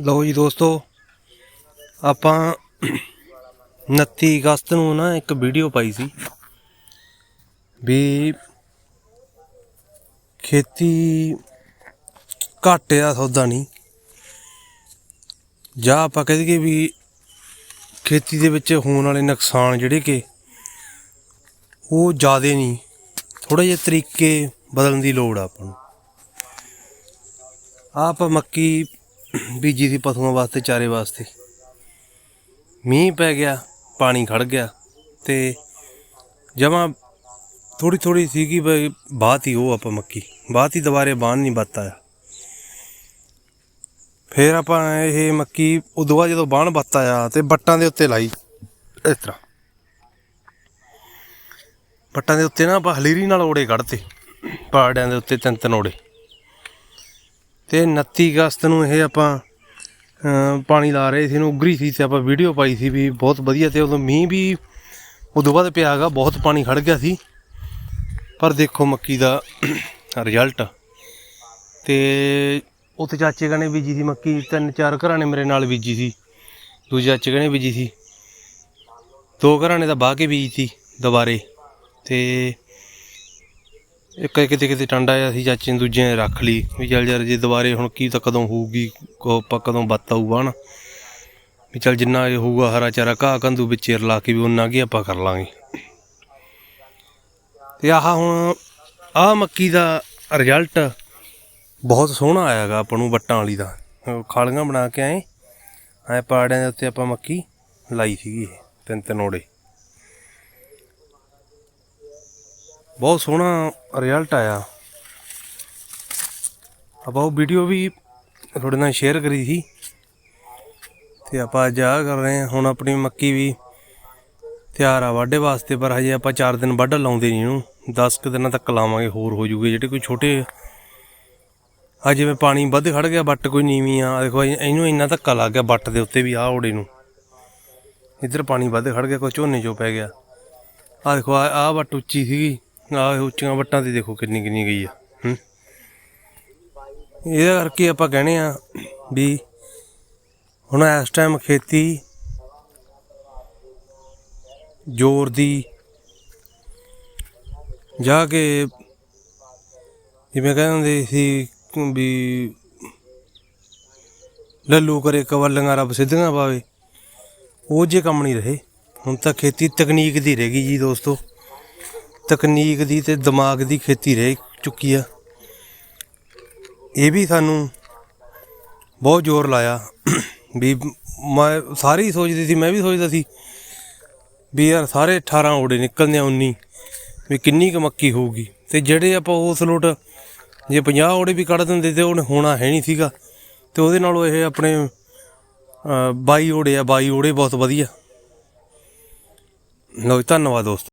ਲੋ ਜੀ ਦੋਸਤੋ, ਆਪਾਂ 29 ਅਗਸਤ ਨੂੰ ਨਾ ਇੱਕ ਵੀਡੀਓ ਪਾਈ ਸੀ ਵੀ ਖੇਤੀ ਘਾਟੇ ਦਾ ਸੌਦਾ ਨਹੀਂ। ਜਾਂ ਆਪਾਂ ਕਹਿ ਦਈਏ ਵੀ ਖੇਤੀ ਦੇ ਵਿੱਚ ਹੋਣ ਵਾਲੇ ਨੁਕਸਾਨ ਜਿਹੜੇ ਕਿ ਉਹ ਜ਼ਿਆਦਾ ਨਹੀਂ। ਥੋੜੇ ਜਿਹੇ ਤਰੀਕੇ ਬਦਲਣ ਦੀ ਲੋੜ ਆ ਆਪਾਂ ਨੂੰ। ਆਪ ਮੱਕੀ ਬੀਜੀ ਸੀ ਪਸ਼ੂਆਂ ਵਾਸਤੇ, ਚਾਰੇ ਵਾਸਤੇ। ਮੀਂਹ ਪੈ ਗਿਆ, ਪਾਣੀ ਖੜ ਗਿਆ ਤੇ ਜਮਾ ਥੋੜੀ ਥੋੜੀ ਸੀਗੀ ਬਈ ਬਾਤ ਹੀ ਉਹ ਆਪਾਂ ਮੱਕੀ। ਬਾਤ ਹੀ ਦੁਬਾਰੇ ਬਾਣ ਨਹੀਂ ਬੱਤਾ ਆ ਫਿਰ ਆਪਾਂ ਇਹ ਮੱਕੀ ਉਦੋਂ ਬਾਅਦ ਜਦੋਂ ਬਾਣ ਬੱਤਾ ਆ ਤੇ ਬੱਟਾਂ ਦੇ ਉੱਤੇ ਲਾਈ। ਇਸ ਤਰ੍ਹਾਂ। ਪੱਟਾਂ ਦੇ ਉੱਤੇ ਨਾ ਆਪਾਂ ਹਲੀਰੀ ਨਾਲ ਓੜੇ ਕੱਢਤੇ ਪਾੜਿਆਂ ਦੇ ਉੱਤੇ ਤਿੰਨ ਤਿੰਨ ਓੜੇ। ਤੇ 29 ਅਗਸਤ ਨੂੰ ਇਹ ਆਪਾਂ ਪਾਣੀ ਲਾ ਰਹੇ ਸੀ, ਇਹਨੂੰ ਉਗਰੀ ਸੀ ਤੇ ਆਪਾਂ ਵੀਡੀਓ ਪਾਈ ਸੀ ਵੀ ਬਹੁਤ ਵਧੀਆ ਤੇ ਉਦੋਂ ਮੀਂਹ ਵੀ ਉਦੋਂ ਬਾਅਦ ਪਿਆ ਗਾ ਬਹੁਤ ਪਾਣੀ ਖੜ ਗਿਆ ਸੀ। ਪਰ ਦੇਖੋ ਮੱਕੀ ਦਾ ਰਿਜ਼ਲਟ ਤੇ ਉੱਥੇ ਚਾਚੇ ਕਨੇ ਬੀਜੀ ਸੀ ਮੱਕੀ, ਤਿੰਨ ਚਾਰ ਘਰਾਂ ਨੇ ਮੇਰੇ ਨਾਲ ਬੀਜੀ ਸੀ। ਦੂਜੇ ਚਾਚੇ ਕਨੇ ਬੀਜੀ ਸੀ। ਦੋ ਘਰਾਂ ਨੇ ਤਾਂ ਬਾਹ ਕੇ ਬੀਜੀ ਸੀ ਦੁਬਾਰੇ। ਤੇ ਇੱਕ ਕਿਤੇ ਕਿਤੇ ਟੰਡਾ ਆਇਆ ਸੀ, ਚਾਚੇ ਨੇ ਦੂਜੇ ਨੇ ਰੱਖ ਲਈ, ਵੀ ਚੱਲ ਯਾਰ ਜੇ ਦੁਬਾਰੇ ਹੁਣ ਕੀ ਤਾਂ ਕਦੋਂ ਹੋਊਗੀ ਆਪਾਂ ਕਦੋਂ ਬੱਤ ਆਊਗਾ ਨਾ ਵੀ ਚੱਲ ਜਿੰਨਾ ਇਹ ਹੋਊਗਾ ਹਰਾ ਚਾਰਾ ਘਾਹ ਕੰਦੂ ਵਿੱਚ ਰਲਾ ਕੇ ਵੀ ਉਹਨਾਂ ਕੀ ਆਪਾਂ ਕਰ ਲਾਂਗੇ। ਤੇ ਆਹ ਹੁਣ ਆਹ ਮੱਕੀ ਦਾ ਰਿਜ਼ਲਟ ਬਹੁਤ ਸੋਹਣਾ ਆਇਆਗਾ ਆਪਾਂ ਨੂੰ ਵੱਟਾਂ ਵਾਲੀ ਦਾ। ਖਾਲੀਆਂ ਬਣਾ ਕੇ ਆਏ, ਐ ਪਾੜਿਆਂ ਦੇ ਉੱਤੇ ਆਪਾਂ ਮੱਕੀ ਲਾਈ ਸੀਗੀ ਇਹ, ਤਿੰਨ ਤਿੰਨ ਓੜੇ। ਬਹੁਤ ਸੋਹਣਾ ਰਿਜ਼ਲਟ ਆਇਆ। ਆਪਾਂ ਉਹ ਵੀਡੀਓ ਵੀ ਤੁਹਾਡੇ ਨਾਲ ਸ਼ੇਅਰ ਕਰੀ ਸੀ। ਤੇ ਆਪਾਂ ਅੱਜ ਆਹ ਕਰ ਰਹੇ ਹਾਂ, ਹੁਣ ਆਪਣੀ ਮੱਕੀ ਵੀ ਤਿਆਰ ਆ ਵਾਢੇ ਵਾਸਤੇ, ਪਰ ਹਜੇ ਆਪਾਂ 4 ਦਿਨ ਵੱਢ ਲਾਉਂਦੇ ਨਹੀਂ ਇਹਨੂੰ। 10 ਕੁ ਦਿਨਾਂ ਤੱਕ ਲਾਵਾਂਗੇ, ਹੋਰ ਹੋ ਜੂਗੇ। ਜਿਹੜੇ ਕੋਈ ਛੋਟੇ ਆ ਜਿਵੇਂ ਪਾਣੀ ਵੱਧ ਖੜ ਗਿਆ ਬੱਟ ਕੋਈ ਨੀਵੀਂ ਆ, ਆਹ ਦੇਖੋ, ਇਹ- ਇਹਨੂੰ ਇੰਨਾ ਧੱਕਾ ਲੱਗ ਗਿਆ ਬੱਟ ਦੇ ਉੱਤੇ ਵੀ, ਆਹ ਓੜੇ ਨੂੰ। ਇੱਧਰ ਪਾਣੀ ਵੱਧ ਖੜ ਗਿਆ, ਕੋਈ ਝੋਨੇ ਚੋਂ ਪੈ ਗਿਆ। ਆ ਦੇਖੋ ਆ ਆਹ ਵੱਟ ਉੱਚੀ ਸੀਗੀ। ਆਹ ਉੱਚੀਆਂ ਵੱਟਾਂ ਤੇ ਦੇਖੋ ਕਿੰਨੀ ਕਿੰਨੀ ਗਈ ਆ, ਹੂੰ। ਇਹਦਾ ਕਰਕੇ ਆਪਾਂ ਕਹਿੰਦੇ ਆ ਵੀ ਹੁਣ ਇਸ ਟਾਈਮ ਖੇਤੀ ਜ਼ੋਰ ਦੀ ਜਾ ਕੇ ਜਿਵੇਂ ਕਹਿੰਦੇ ਸੀ ਵੀ ਲੱਲੂ ਕਰੇ ਕਵਲੀਆਂ ਰੱਬ ਸਿੱਧੀਆਂ ਪਾਵੇ, ਉਹ ਜੇ ਕੰਮ ਨਹੀਂ ਰਹੇ। ਹੁਣ ਤਾਂ ਖੇਤੀ ਤਕਨੀਕ ਦੀ ਰਹਿ ਗਈ ਜੀ ਦੋਸਤੋ। ਤਕਨੀਕ ਦੀ ਤੇ ਦਿਮਾਗ ਦੀ ਖੇਤੀ ਰਹਿ ਚੁੱਕੀ ਆ। ਇਹ ਵੀ ਸਾਨੂੰ ਬਹੁਤ ਜ਼ੋਰ ਲਾਇਆ ਵੀ ਮੈਂ ਸਾਰੇ ਹੀ ਸੋਚਦੇ ਸੀ ਮੈਂ ਵੀ ਸੋਚਦਾ ਸੀ ਵੀ ਯਾਰ ਸਾਰੇ 18 ਓੜੇ ਨਿਕਲਨੇ ਆ 19 ਵੀ ਕਿੰਨੀ ਕੁ ਮੱਕੀ ਹੋਊਗੀ। ਤੇ ਜਿਹੜੇ ਆਪਾਂ ਉਸ ਲੋਟ ਜੇ 50 ਓੜੇ ਵੀ ਕੱਢ ਦਿੰਦੇ ਤੇ ਉਹਨੇ ਹੋਣਾ ਹੈ ਨਹੀਂ ਸੀਗਾ। ਤੇ ਉਹਦੇ ਨਾਲੋਂ ਇਹ ਆਪਣੇ ਅ, 22 ਓੜੇ ਆ 22 ਓੜੇ ਬਹੁਤ ਵਧੀਆ। ਲਓ ਧੰਨਵਾਦ ਦੋਸਤੋ।